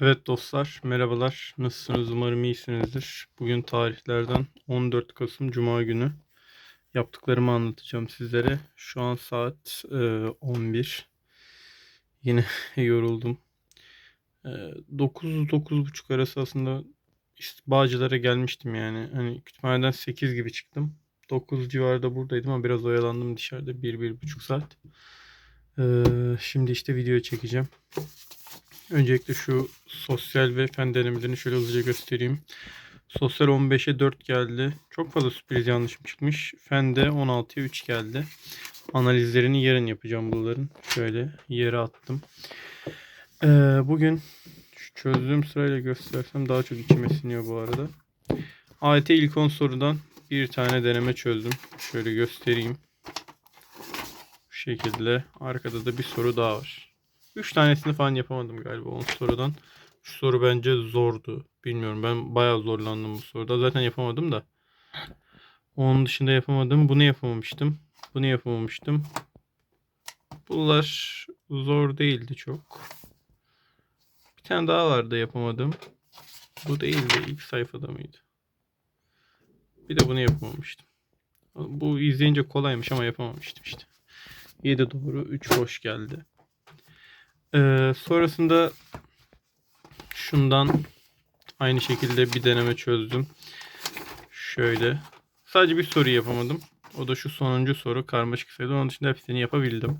Evet dostlar, merhabalar. Nasılsınız? Umarım iyisinizdir. Bugün tarihlerden 14 Kasım Cuma günü yaptıklarımı anlatacağım sizlere. Şu an saat e, 11. Yine yoruldum. E, 9-9.30 arası aslında işte Bağcılar'a gelmiştim yani. Hani kütüphaneden 8 gibi çıktım. 9 civarında buradaydım ama biraz oyalandım dışarıda 1-1,5 saat. E, şimdi işte video çekeceğim. Öncelikle şu sosyal ve fen denemelerini şöyle hızlıca göstereyim. Sosyal 15'e 4 geldi. Çok fazla sürpriz yanlışım çıkmış. Fen de 16'ya 3 geldi. Analizlerini yarın yapacağım bunların. Şöyle yere attım. Ee, bugün çözdüğüm sırayla göstersem daha çok içime siniyor bu arada. AYT ilk 10 sorudan bir tane deneme çözdüm. Şöyle göstereyim. Bu şekilde. Arkada da bir soru daha var. 3 tanesini falan yapamadım galiba 10 sorudan. Şu soru bence zordu. Bilmiyorum ben bayağı zorlandım bu soruda. Zaten yapamadım da. Onun dışında yapamadım. Bunu yapamamıştım. Bunu yapamamıştım. Bunlar zor değildi çok. Bir tane daha vardı yapamadım. Bu değildi. ilk sayfada mıydı? Bir de bunu yapamamıştım. Bu izleyince kolaymış ama yapamamıştım işte. 7 doğru 3 boş geldi. Ee, sonrasında şundan aynı şekilde bir deneme çözdüm. Şöyle. Sadece bir soru yapamadım. O da şu sonuncu soru karmaşık sayıda. Onun dışında hepsini yapabildim.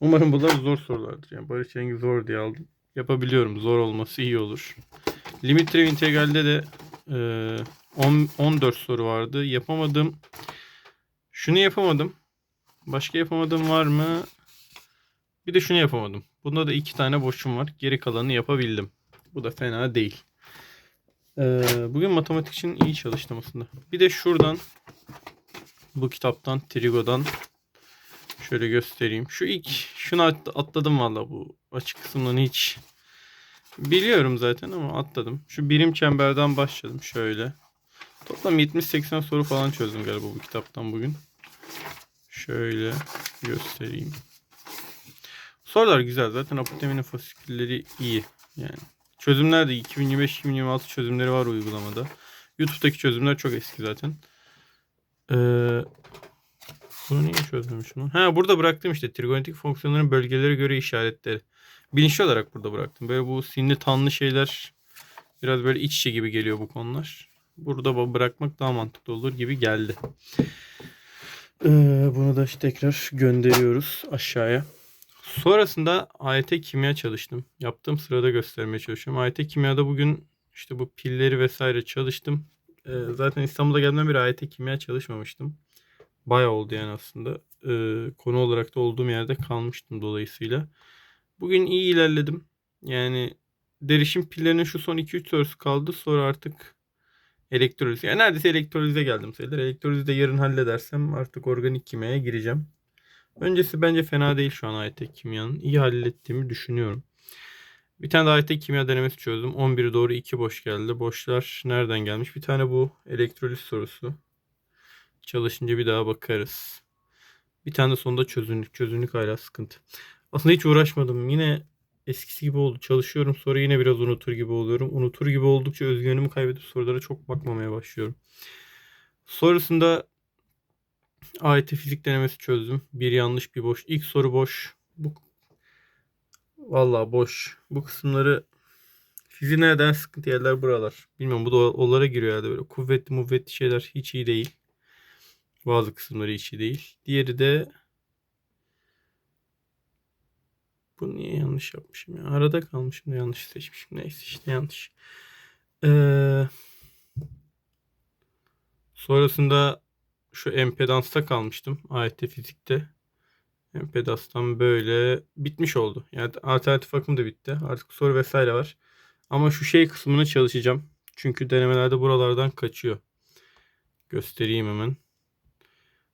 Umarım bunlar zor sorulardır. Yani Barış Yengi zor diye aldım. Yapabiliyorum. Zor olması iyi olur. Limit türev integralde de e, 10, 14 soru vardı. Yapamadım. Şunu yapamadım. Başka yapamadığım var mı? Bir de şunu yapamadım. Bunda da iki tane boşum var. Geri kalanını yapabildim. Bu da fena değil. Ee, bugün matematik için iyi çalıştım aslında. Bir de şuradan bu kitaptan Trigo'dan şöyle göstereyim. Şu ilk şunu at- atladım valla bu açık kısımdan hiç biliyorum zaten ama atladım. Şu birim çemberden başladım şöyle. Toplam 70-80 soru falan çözdüm galiba bu kitaptan bugün. Şöyle göstereyim. Sorular güzel. Zaten apoteminin fasikülleri iyi. Yani çözümler de 2025-2026 çözümleri var uygulamada. YouTube'daki çözümler çok eski zaten. Ee, bunu niye çözmemişim? lan? Ha burada bıraktım işte trigonometrik fonksiyonların bölgelere göre işaretleri. Bilinçli olarak burada bıraktım. Böyle bu sinli tanlı şeyler biraz böyle iç içe gibi geliyor bu konular. Burada bu- bırakmak daha mantıklı olur gibi geldi. Ee, bunu da işte tekrar gönderiyoruz aşağıya. Sonrasında AYT kimya çalıştım. Yaptığım sırada göstermeye çalışıyorum. AYT kimyada bugün işte bu pilleri vesaire çalıştım. Ee, zaten İstanbul'a gelmeden beri AYT kimya çalışmamıştım. Bayağı oldu yani aslında. Ee, konu olarak da olduğum yerde kalmıştım dolayısıyla. Bugün iyi ilerledim. Yani derişim pillerinin şu son 2-3 sorusu kaldı. Sonra artık elektroliz. Yani neredeyse elektrolize geldim sayılır. Elektrolizi de yarın halledersem artık organik kimyaya gireceğim. Öncesi bence fena değil şu an AYT kimyanın. İyi hallettiğimi düşünüyorum. Bir tane daha AYT kimya denemesi çözdüm. 11 doğru 2 boş geldi. Boşlar nereden gelmiş? Bir tane bu elektrolit sorusu. Çalışınca bir daha bakarız. Bir tane de sonunda çözünürlük. Çözünürlük hala sıkıntı. Aslında hiç uğraşmadım. Yine eskisi gibi oldu. Çalışıyorum sonra yine biraz unutur gibi oluyorum. Unutur gibi oldukça özgüvenimi kaybedip sorulara çok bakmamaya başlıyorum. Sonrasında AYT fizik denemesi çözdüm. Bir yanlış bir boş. İlk soru boş. Bu Vallahi boş. Bu kısımları fiziğe neden sıkıntı yerler buralar. Bilmiyorum bu da onlara giriyor herhalde böyle kuvvetli muvvetli şeyler hiç iyi değil. Bazı kısımları hiç iyi değil. Diğeri de bu niye yanlış yapmışım ya? Arada kalmışım da yanlış seçmişim. Neyse işte yanlış. Ee, sonrasında şu empedansta kalmıştım. AYT fizikte. Empedanstan böyle bitmiş oldu. Yani alternatif akım da bitti. Artık soru vesaire var. Ama şu şey kısmını çalışacağım. Çünkü denemelerde buralardan kaçıyor. Göstereyim hemen.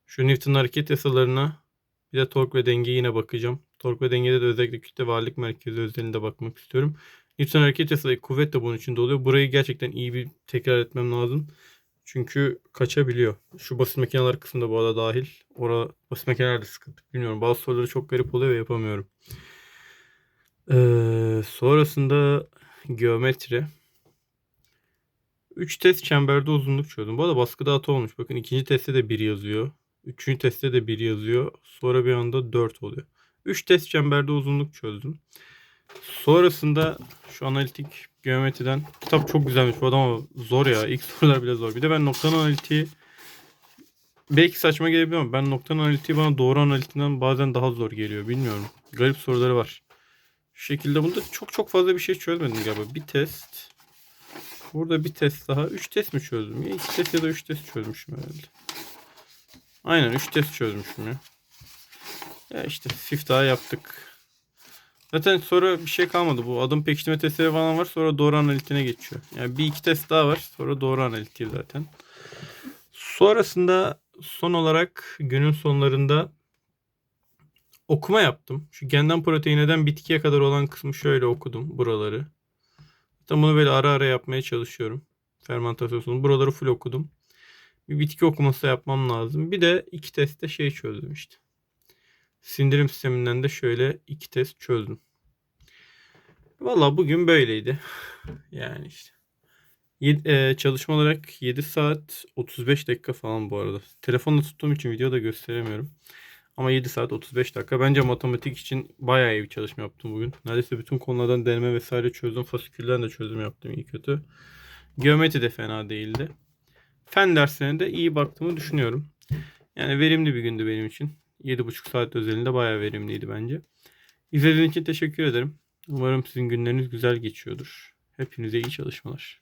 Şu Newton hareket yasalarına bir de tork ve denge yine bakacağım. Tork ve dengede de özellikle kütle ve ağırlık merkezi özelinde bakmak istiyorum. Newton hareket yasaları kuvvet de bunun içinde oluyor. Burayı gerçekten iyi bir tekrar etmem lazım. Çünkü kaçabiliyor. Şu basit makineler kısmında bu arada dahil. Ora basit makineler de sıkıntı. Bilmiyorum. Bazı soruları çok garip oluyor ve yapamıyorum. Ee, sonrasında geometri. 3 test çemberde uzunluk çözdüm. Bu arada baskıda hata olmuş. Bakın ikinci testte de 1 yazıyor. Üçüncü testte de 1 yazıyor. Sonra bir anda 4 oluyor. 3 test çemberde uzunluk çözdüm. Sonrasında şu analitik geometriden kitap çok güzelmiş bu adam ama zor ya. İlk sorular bile zor. Bir de ben noktanın analitiği belki saçma gelebilir ama ben noktanın analitiği bana doğru analitiğinden bazen daha zor geliyor. Bilmiyorum. Garip soruları var. Şu şekilde bunda çok çok fazla bir şey çözmedim galiba. Bir test. Burada bir test daha. 3 test mi çözdüm? Ya 2 test ya da 3 test çözmüşüm herhalde. Aynen 3 test çözmüşüm ya. Ya işte siftahı yaptık. Zaten sonra bir şey kalmadı. Bu adım pekiştirme testleri falan var. Sonra doğru analitiğine geçiyor. Yani bir iki test daha var. Sonra doğru analitiği zaten. Sonrasında son olarak günün sonlarında okuma yaptım. Şu genden proteineden bitkiye kadar olan kısmı şöyle okudum buraları. Zaten bunu böyle ara ara yapmaya çalışıyorum. Fermentasyonu. Buraları full okudum. Bir bitki okuması yapmam lazım. Bir de iki testte şey çözdüm işte. Sindirim sisteminden de şöyle iki test çözdüm. Valla bugün böyleydi. Yani işte. Yed- e, çalışma olarak 7 saat 35 dakika falan bu arada. Telefonla tuttuğum için videoda gösteremiyorum. Ama 7 saat 35 dakika. Bence matematik için bayağı iyi bir çalışma yaptım bugün. Neredeyse bütün konulardan deneme vesaire çözdüm. Fasikülden de çözüm yaptım iyi kötü. Geometri de fena değildi. Fen derslerine de iyi baktığımı düşünüyorum. Yani verimli bir gündü benim için. 7,5 saat özelinde bayağı verimliydi bence. İzlediğiniz için teşekkür ederim. Umarım sizin günleriniz güzel geçiyordur. Hepinize iyi çalışmalar.